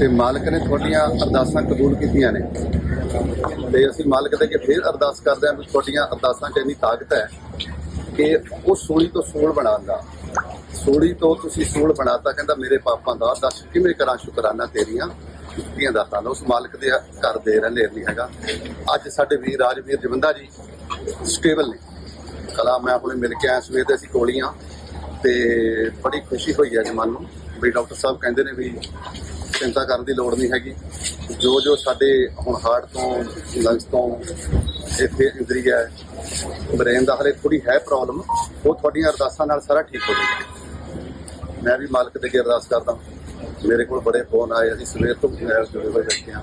ਤੇ ਮਾਲਕ ਨੇ ਤੁਹਾਡੀਆਂ ਅਰਦਾਸਾਂ ਕਬੂਲ ਕੀਤੀਆਂ ਨੇ। ਤੇ ਅਸੀਂ ਮਾਲਕ ਦੇ ਅੱਗੇ ਫੇਰ ਅਰਦਾਸ ਕਰਦੇ ਹਾਂ ਵੀ ਤੁਹਾਡੀਆਂ ਅਰਦਾਸਾਂ 'ਚ ਇੰਨੀ ਤਾਕਤ ਹੈ ਕਿ ਉਹ ਸੂਲੀ ਤੋਂ ਸੂਲ ਬਣਾਉਂਦਾ ਸੂਲੀ ਤੋਂ ਤੁਸੀਂ ਸੂਲ ਬਣਾਤਾ, ਕਹਿੰਦਾ ਮੇਰੇ ਪਾਪਾਂ ਦਾ ਦੱਸ ਕਿਵੇਂ ਕਰਾਂ, ਸ਼ੁਕਰਾਨਾ ਤੇਰੀਆਂ ਕੀਤੀਆਂ ਦਾਤਾਂ ਦਾ ਉਸ ਮਾਲਕ ਦੇ ਘਰ ਦੇ ਰਹਿੰਦੇ ਨਹੀਂ ਹੈਗਾ। ਅੱਜ ਸਾਡੇ ਵੀਰ ਰਾਜਵੀਰ ਜਵੰਦਾ ਜੀ ਸਟੇਬਲ ਨੇ। ਕਲਾ ਮੈਂ ਆਪਣੇ ਮਿਲ ਕੇ ਆਇਆ ਸਵੇਰ ਦੇ ਅਸੀਂ ਕੋਲੀਆਂ ਤੇ ਬੜੀ ਖੁਸ਼ੀ ਹੋਈ ਹੈ ਜੀ ਮਨ ਨੂੰ। ਵੀ ਡਾਕਟਰ ਸਾਹਿਬ ਕਹਿੰਦੇ ਨੇ ਵੀ ਚਿੰਤਾ ਕਰਨ ਦੀ ਲੋੜ ਨਹੀਂ ਹੈਗੀ। ਜੋ ਜੋ ਸਾਡੇ ਹੁਣ ਹਾਰਟ ਤੋਂ ਲੰਗਸ ਤੋਂ ਇੱਥੇ ਇੰਜਰੀ ਹੈ ਬ੍ਰੇਨ ਦਾ ਹਲੇ ਥੋੜੀ ਹੈ ਪ੍ਰੋਬਲਮ ਉਹ ਤੁਹਾਡੀਆਂ ਅਰਦਾਸਾਂ ਨਾਲ ਸਾਰਾ ਠੀਕ ਹੋ ਜਾਏਗਾ ਮੈਂ ਵੀ ਮਾਲਕ ਦੇ ਅੱਗੇ ਅਰਦਾਸ ਕਰਦਾ ਮੇਰੇ ਕੋਲ ਬੜੇ ਫੋਨ ਆਏ, ਅਸੀਂ ਸਵੇਰ ਤੋਂ ਨਾਲ ਜੁੜੇ ਹੋਏ ਬੈਠੇ ਹਾਂ।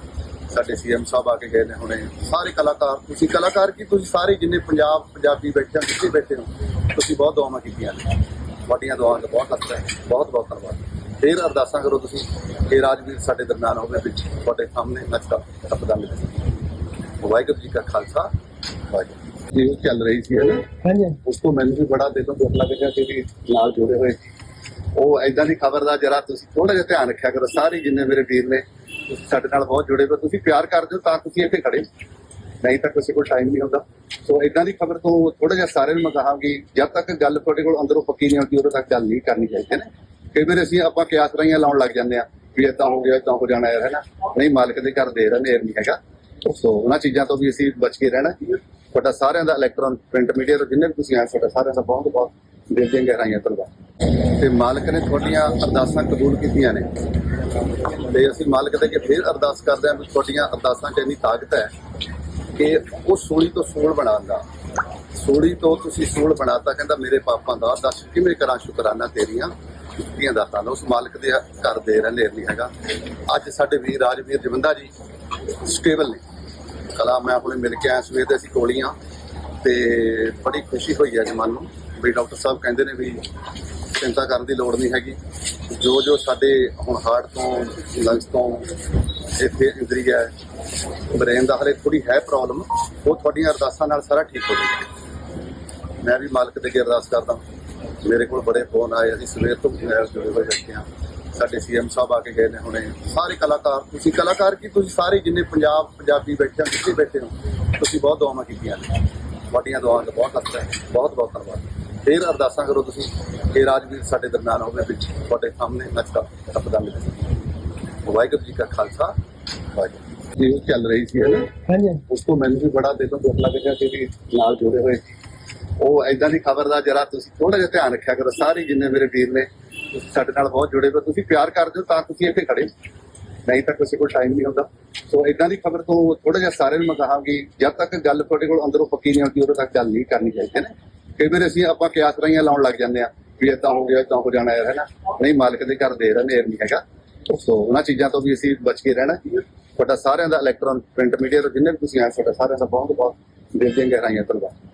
ਸਾਡੇ ਸੀਐਮ ਸਾਹਿਬ ਆ ਕੇ ਗਏ ਨੇ ਹੁਣੇ। ਸਾਰੇ ਕਲਾਕਾਰ, ਤੁਸੀਂ ਕਲਾਕਾਰ ਕੀ, ਤੁਸੀਂ ਸਾਰੇ ਜਿੰਨੇ ਪੰਜਾਬ, ਪੰਜਾਬੀ ਬੈਠੇ ਹੋ ਤੁਸੀਂ ਬੈਠੇ ਹੋ, ਤੁਸੀਂ ਬਹੁਤ ਦੁਆਵਾਂ ਕੀਤੀਆਂ ਨੇ। ਤੁਹਾਡੀਆਂ ਦੁਆਵਾਂ ਦਾ ਬਹੁਤ ਅਸਰ ਹੈ। ਬਹੁਤ ਬਹੁਤ ਧੰਨਵਾਦ। ਫੇਰ ਅਰਦਾਸਾਂ ਕਰੋ ਤੁਸੀਂ ਕਿ ਰਾਜਵੀਰ ਸਾਡੇ ਦਰਮਿਆਨ ਹੋਵੇ ਵਿੱਚ ਤੁਹਾਡੇ ਸਾਹਮਣੇ ਨੱਚਦਾ ਟੱਪਦਾ ਮਿਲੇ ਵਾਹਿਗੁਰੂ ਜੀ ਕਾ ਖਾਲਸਾ ਵਾਹਿਗੁਰੂ ਜੀ ਉਹ ਚੱਲ ਰਹੀ ਸੀ ਹੈ ਹਾਂਜੀ ਉਸ ਤੋਂ ਮੈਨੂੰ ਵੀ ਬੜਾ ਦੇਖੋ ਦੁੱਖ ਲੱਗ ਰਿਹਾ ਸੀ ਵੀ ਨਾਲ ਜੁੜੇ ਹੋਏ ਸੀ। ਉਹ ਐਦਾਂ ਦੀ ਖਬਰ ਦਾ ਜਰਾ ਤੁਸੀਂ ਥੋੜਾ ਜਿਹਾ ਧਿਆਨ ਰੱਖਿਆ ਕਰੋ ਸਾਰੇ ਜਿੰਨੇ ਮੇਰੇ ਵੀਰ ਨੇ ਸਾਡੇ ਨਾਲ ਬਹੁਤ ਜੁੜੇ ਹੋਏ ਤੁਸੀਂ ਪਿਆਰ ਕਰਦੇ ਹੋ ਤਾਂ ਤੁਸੀਂ ਇੱਥੇ ਖੜੇ ਨਹੀਂ ਤਾਂ ਕਿਸੇ ਕੋਲ ਟਾਈਮ ਨਹੀਂ ਹੁੰਦਾ। ਸੋ ਐਦਾਂ ਦੀ ਖਬਰ ਤੋਂ ਥੋੜਾ ਜਿਹਾ ਸਾਰਿਆਂ ਨੂੰ ਮੈਂ ਕਹਾਂਗੀ ਜਦ ਤੱਕ ਗੱਲ ਤੁਹਾਡੇ ਕੋਲ ਅੰਦਰੋਂ ਪੱਕੀ ਨਹੀਂ ਹੁੰਦੀ ਉਦੋਂ ਤੱਕ ਗੱਲ ਨਹੀਂ ਕਰਨੀ ਚਾਹੀਦੀ ਹੈ ਨਾ? ਕਈ ਵਾਰ ਅਸੀਂ ਆਪਾਂ ਕਿਆਸ ਰਾਈਆਂ ਲਾਉਣ ਲੱਗ ਜਾਂਦੇ ਆ ਵੀ ਏਦਾਂ ਹੋ ਗਿਆ, ਏਦਾਂ ਹੋ ਜਾਣਾ ਹੈ ਨਾ ਨਹੀਂ, ਮਾਲਕ ਦੇ ਘਰ ਦੇ ਰਹਿੰਦੇ ਨਹੀਂ ਹੈਗਾ। ਸੋ ਉਹਨਾਂ ਚੀਜ਼ਾਂ ਤੋਂ ਵੀ ਅਸੀਂ ਬਚ ਕੇ ਰਹਿਣਾ ਤੁਹਾਡਾ ਸਾਰਿਆਂ ਦਾ ਇਲੈਕਟ੍ਰੋਨ ਪ੍ਰਿੰਟ ਮੀਡੀਆ ਤੋਂ ਜਿੰਨੇ ਵੀ ਤੁਸੀਂ ਆਏ, ਤੁਹਾਡਾ ਸਾਰਿਆਂ ਦਾ ਬਹੁਤ ਬਹੁਤ ਦਿਲ ਦੀਆਂ ਗਹਿਰਾਈਆਂ ਧੰਨਵਾਦ ਤੇ ਮਾਲਕ ਨੇ ਤੁਹਾਡੀਆਂ ਅਰਦਾਸਾਂ ਕਬੂਲ ਕੀਤੀਆਂ ਨੇ। ਤੇ ਅਸੀਂ ਮਾਲਕ ਦੇ ਅੱਗੇ ਫੇਰ ਅਰਦਾਸ ਕਰਦੇ ਹਾਂ ਵੀ ਤੁਹਾਡੀਆਂ ਅਰਦਾਸਾਂ 'ਚ ਇੰਨੀ ਤਾਕਤ ਹੈ ਕਿ ਉਹ ਸੂਲੀ ਤੋਂ ਸੂਲ ਬਣਾਉਂਦਾ। ਸੂਲੀ ਤੋਂ ਤੁਸੀਂ ਸੂਲ ਬਣਾਤਾ, ਕਹਿੰਦਾ ਮੇਰੇ ਪਾਪਾਂ ਦਾ ਦੱਸ ਕਿਵੇਂ ਕਰਾਂ ਸ਼ੁਕਰਾਨਾ ਤੇਰੀਆਂ? ਕੀਤੀਆਂ ਦਾਤਾਂ ਦਾ ਉਸ ਮਾਲਕ ਦੇ ਘਰ ਦੇ ਰਹਿੰਦੇ ਨਹੀਂ ਹੈਗਾ। ਅੱਜ ਸਾਡੇ ਵੀਰ ਰਾਜਵੀਰ ਜਵੰਦਾ ਜੀ ਸਟੇਬਲ ਨੇ। ਕਲਾ, ਮੈਂ ਆਪਣੇ ਮਿਲ ਕੇ ਆਇਆ ਸਵੇਰ ਦੇ ਅਸੀਂ ਕੋਲੀਆਂ ਤੇ ਬੜੀ ਖੁਸ਼ੀ ਹੋਈ ਹੈ ਜੀ ਮਨ ਨੂੰ ਵੀ ਡਾਕਟਰ ਸਾਹਿਬ ਕਹਿੰਦੇ ਨੇ ਵੀ ਚਿੰਤਾ ਕਰਨ ਦੀ ਲੋੜ ਨਹੀਂ ਹੈਗੀ। ਜੋ ਜੋ ਸਾਡੇ ਹੁਣ ਹਾਰਟ ਤੋਂ ਲੰਗਸ ਤੋਂ ਇੱਥੇ ਇੰਦਰੀ ਹੈ ਬ੍ਰੇਨ ਦਾ ਹਲੇ ਥੋੜੀ ਹੈ ਪ੍ਰੋਬਲਮ ਉਹ ਤੁਹਾਡੀਆਂ ਅਰਦਾਸਾਂ ਨਾਲ ਸਾਰਾ ਠੀਕ ਹੋ ਜਾਏਗਾ ਮੈਂ ਵੀ ਮਾਲਕ ਦੇ ਅੱਗੇ ਅਰਦਾਸ ਕਰਦਾ ਮੇਰੇ ਕੋਲ ਬੜੇ ਫੋਨ ਆਏ ਅਸੀਂ ਸਵੇਰ ਤੋਂ ਜੁੜੇ ਹੋਏ ਬੈਠੇ ਹਾਂ। ਸਾਡੇ ਸੀਐਮ ਸਾਹਿਬ ਆ ਕੇ ਗਏ ਨੇ ਹੁਣੇ। ਸਾਰੇ ਕਲਾਕਾਰ ਤੁਸੀਂ ਕਲਾਕਾਰ ਕੀ ਤੁਸੀਂ ਸਾਰੇ ਜਿੰਨੇ ਪੰਜਾਬ ਪੰਜਾਬੀ ਬੈਠੇ ਹੋ ਤੁਸੀਂ ਬੈਠੇ ਹੋ ਤੁਸੀਂ ਬਹੁਤ ਦੁਆਵਾਂ ਕੀਤੀਆਂ ਨੇ। ਤੁਹਾਡੀਆਂ ਦੁਆਵਾਂ ਦਾ ਬਹੁਤ ਅਸਰ ਹੈ। ਬਹੁਤ ਬਹੁਤ ਧੰਨਵਾਦ। ਫੇਰ ਅਰਦਾਸਾਂ ਕਰੋ ਤੁਸੀਂ ਕਿ ਰਾਜਵੀਰ ਸਾਡੇ ਦਰਮਿਆਨ ਹੋਵੇ ਵਿੱਚ ਤੁਹਾਡੇ ਸਾਹਮਣੇ ਨੱਚਦਾ ਟੱਪਦਾ ਮਿਲੇ। ਵਾਹਿਗੁਰੂ ਜੀ ਕਾ ਖਾਲਸਾ ਵਾਹਿਗੁਰੂ ਜੀ ਚੱਲ ਰਹੀ ਸੀ ਹੈ ਨਾ? ਹਾਂਜੀ। ਉਸ ਤੋਂ ਮੈਨੂੰ ਵੀ ਬੜਾ ਦੇਖੋ ਦੁੱਖ ਲੱਗ ਰਿਹਾ ਸੀ ਵੀ ਨਾਲ ਜੁੜੇ ਹੋਏ ਉਹ ਐਦਾਂ ਦੀ ਖਬਰ ਦਾ ਜਰਾ ਤੁਸੀਂ ਥੋੜਾ ਜਿਹਾ ਧਿਆਨ ਰੱਖਿਆ ਕਰੋ, ਸਾਰੇ ਜਿੰਨੇ ਮੇਰੇ ਵੀਰ ਨੇ ਤੁਸੀਂ ਸਾਡੇ ਨਾਲ ਬਹੁਤ ਜੁੜੇ ਹੋਏ ਤੁਸੀਂ ਪਿਆਰ ਕਰਦੇ ਹੋ ਤਾਂ ਤੁਸੀਂ ਇੱਥੇ ਖੜੇ ਨਹੀਂ ਤਾਂ ਕਿਸੇ ਕੋਲ ਟਾਈਮ ਨਹੀਂ ਹੁੰਦਾ। ਸੋ ਐਦਾਂ ਦੀ ਖਬਰ ਤੋਂ ਥੋੜਾ ਜਿਹਾ ਸਾਰਿਆਂ ਨੂੰ ਮੈਂ ਕਹਾਂਗੀ ਜਦ ਤੱਕ ਗੱਲ ਤੁਹਾਡੇ ਕੋਲ ਅੰਦਰੋਂ ਪੱਕੀ ਨਹੀਂ ਹੁੰਦੀ ਉਦੋਂ ਤੱਕ ਗੱਲ ਨਹੀਂ ਕਰਨੀ ਚਾਹੀਦੀ, ਹੈ ਨਾ? ਕਈ ਵਾਰ ਅਸੀਂ ਆਪਾਂ ਕਿਆਸ ਰਾਈਆਂ ਲਾਉਣ ਲੱਗ ਜਾਂਦੇ ਆ ਵੀ ਏਦਾਂ ਹੋ ਗਿਆ, ਏਦਾਂ ਹੋ ਜਾਣਾ, ਹੈ ਨਾ? ਨਹੀਂ, ਮਾਲਕ ਦੇ ਘਰ ਦੇ ਰਹਿੰਦੇ ਨਹੀਂ ਹੈਗਾ। ਸੋ ਉਹਨਾਂ ਚੀਜ਼ਾਂ ਤੋਂ ਵੀ ਅਸੀਂ ਬਚ ਕੇ ਰਹਿਣਾ। ਤੁਹਾਡਾ ਸਾਰਿਆਂ ਦਾ ਇਲੈਕਟ੍ਰੋਨ ਪ੍ਰਿੰਟ ਮੀਡੀਆ ਤੋਂ ਜਿੰਨੇ ਵੀ ਤੁਸੀਂ ਆਏ, ਤੁਹਾਡਾ ਸਾਰਿਆਂ ਦਾ ਬਹੁਤ ਬਹੁਤ ਦਿਲ ਦੀਆਂ ਗਹਿਰਾਈਆਂ ਧੰਨਵਾਦ।